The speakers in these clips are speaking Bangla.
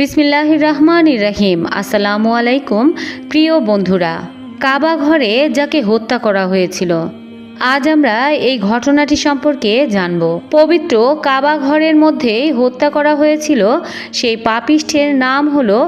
বিসমিল্লাহ রহমান রহিম। আসসালামু আলাইকুম প্রিয় বন্ধুরা। কাবা ঘরে যাকে হত্যা করা হয়েছিল, আজ আমরা এই ঘটনাটি সম্পর্কে জানব। পবিত্র কাবা ঘরের মধ্যেই হত্যা করা হয়েছিল সেই পাপিষ্ঠের নাম হলো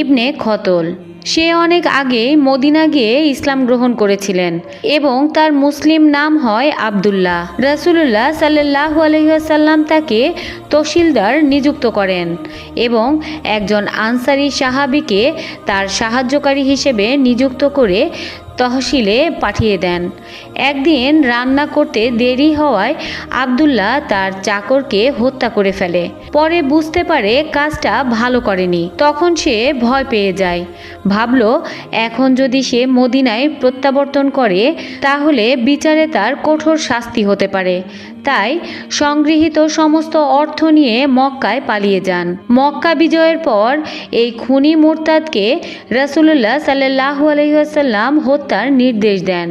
ইবনে খতল। সে অনেক আগে মদিনা গিয়ে ইসলাম গ্রহণ করেছিলেন এবং তার মুসলিম নাম হয় আবদুল্লাহ। রাসুলুল্লাহ সাল্লাহ আলহিহাসাল্লাম তাকে তহসিলদার নিযুক্ত করেন এবং একজন আনসারি সাহাবিকে তার সাহায্যকারী হিসেবে নিযুক্ত করে তহসিলে পাঠিয়ে দেন। একদিন রান্না করতে দেরি হওয়ায় আবদুল্লাহ তার চাকরকে হত্যা করে ফেলে। পরে বুঝতে পারে কাজটা ভালো করেনি। তখন সে ভয় পেয়ে যায়। ভাবল, এখন যদি সে মদিনায় প্রত্যাবর্তন করে, তাহলে বিচারে তার কঠোর শাস্তি হতে পারে। তাই সংগৃহীত সমস্ত অর্থ নিয়ে মক্কায় পালিয়ে যান। মক্কা বিজয়ের পর এই খুনি মোরতাদকে রাসুলুল্লাহ সাল্লাহ আলহিহাসাল্লাম হত্যার নির্দেশ দেন।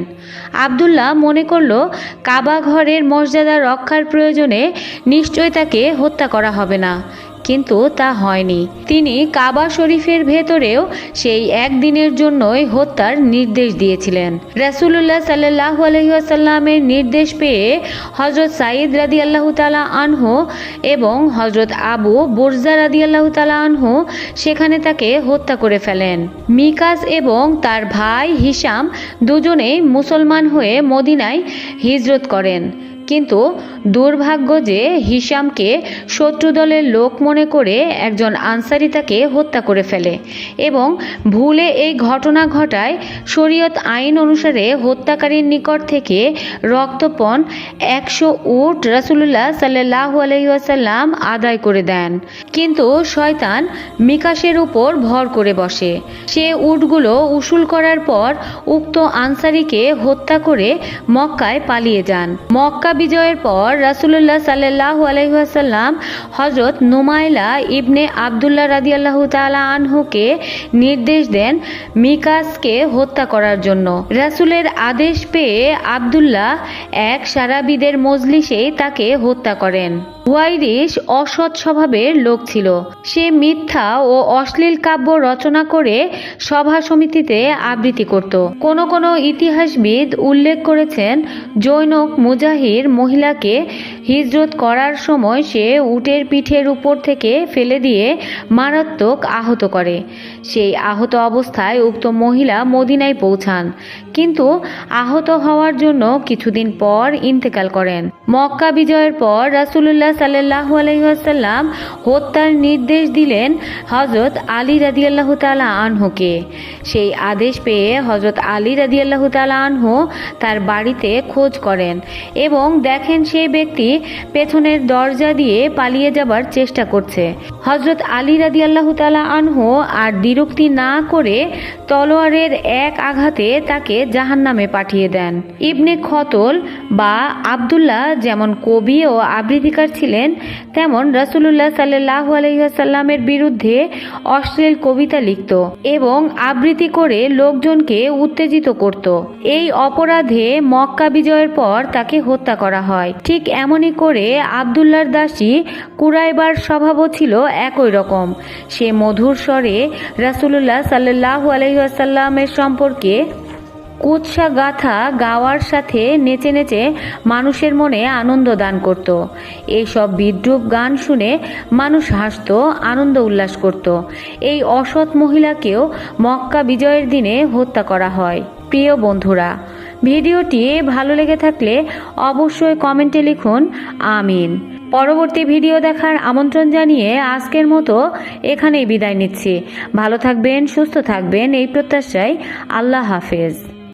আবদুল্লাহ মনে করল, কাবা ঘরের মর্যাদা রক্ষার প্রয়োজনে নিশ্চয় তাকে হত্যা করা হবে না। কিন্তু তা হয়নি। তিনি কাবা শরীফের ভেতরেও সেই একদিনের জন্যই হত্যার নির্দেশ দিয়েছিলেন। রাসুলুল্লাহ সাল্লাহ আলহিহাসাল্লামের নির্দেশ পেয়ে হজরত সাঈদ রাদি আল্লাহ তালা আনহু এবং হজরত আবু বুরজা রাদি আল্লাহ তালা আনহু সেখানে তাকে হত্যা করে ফেলেন। মিকাস এবং তার ভাই হিসাম দুজনেই মুসলমান হয়ে মদিনায় হিজরত করেন। কিন্তু দুর্ভাগ্য যে হিসামকে শত্রু দলের লোক মনে করে একজন আনসারি তাকে হত্যা করে ফেলে এবং ভুলে এই ঘটনা ঘটায় শরীয়ত আইন অনুসারে হত্যাকারীর নিকট থেকে রক্তপণ একশো উট রাসুলুল্লাহ সাল্লাহ আলহিহাসাল্লাম আদায় করে দেন। কিন্তু শয়তান মিকাশের উপর ভর করে বসে। সে উটগুলো উসুল করার পর উক্ত আনসারিকে হত্যা করে মক্কায় পালিয়ে যান। মক্কা বিজয়ের পর রাসুলুল্লাহ সাল্লাহ আলহিহাসাল্লাম হজরত নুমাইলা ইবনে আবদুল্লাহ রাদি আল্লাহ তালা আনহুকে নির্দেশ দেন মিকাসকে হত্যা করার জন্য। রাসুলের আদেশ পেয়ে আবদুল্লাহ এক সারাবিদের মজলিসেই তাকে হত্যা করেন। হুয়াইরিস অসৎ স্বভাবের লোক ছিল। সে মিথ্যা ও অশ্লীল কাব্য রচনা করে সভা সমিতিতে আবৃত্তি করত। কোন কোন ইতিহাসবিদ উল্লেখ করেছেন জৈনক মুজাহির মহিলাকে হিজরত করার সময় সে উটের পিঠের উপর থেকে ফেলে দিয়ে মারাত্মক আহত করে। সেই আহত অবস্থায় উক্ত মহিলা মদিনায় পৌঁছান। কিন্তু আহত হওয়ার জন্য কিছুদিন পর ইন্তেকাল করেন। মক্কা বিজয়ের পর রাসুলুল্লাহ সাল্লাহ আলহিহাসাল্লাম হত্যার নির্দেশ দিলেন হজরত আলী রাদিয়াল্লাহ তালা আনহুকে। সেই আদেশ পেয়ে হজরত আলী রাদিয়াল্লাহ তালা আনহু তার বাড়িতে খোঁজ করেন এবং দেখেন সেই ব্যক্তি পেছনের দরজা দিয়ে পালিয়ে যাবার চেষ্টা করছে। হজরত আলী রাদি আল্লাহ তালা আনহু আর দ্বিরুক্তি না করে তলোয়ারের এক আঘাতে তাকে জাহান্নামে পাঠিয়ে দেন। ইবনে খতল বা আবদুল্লাহ যেমন কবি ও আবৃত্তিকার ছিলেন তেমন রাসুলুল্লাহ সাল্লাহ আলহিহাসাল্লামের বিরুদ্ধে অশ্লীল কবিতা লিখত এবং আবৃত্তি করে লোকজনকে উত্তেজিত করত। এই অপরাধে মক্কা বিজয়ের পর তাকে হত্যা করা হয়। ঠিক এমনই করে আবদুল্লার দাসী কুরাইবার স্বভাবও ছিল একই রকম। সে মধুর স্বরে রাসুলুল্লাহ সাল্লাহ আলহিহাসাল্লামের সম্পর্কে কুৎসা গাথা গাওয়ার সাথে নেচে নেচে মানুষের মনে আনন্দ দান করত। এইসব বিদ্রুপ গান শুনে মানুষ হাসত, আনন্দ উল্লাস করত। এই অসৎ মহিলাকেও মক্কা বিজয়ের দিনে হত্যা করা হয়। প্রিয় বন্ধুরা, ভিডিওটি ভালো লেগে থাকলে অবশ্যই কমেন্টে লিখুন, আমিন। পরবর্তী ভিডিও দেখার আমন্ত্রণ জানিয়ে আজকের মতো এখানেই বিদায় নিচ্ছি। ভালো থাকবেন, সুস্থ থাকবেন, এই প্রত্যাশায় আল্লাহ হাফেজ।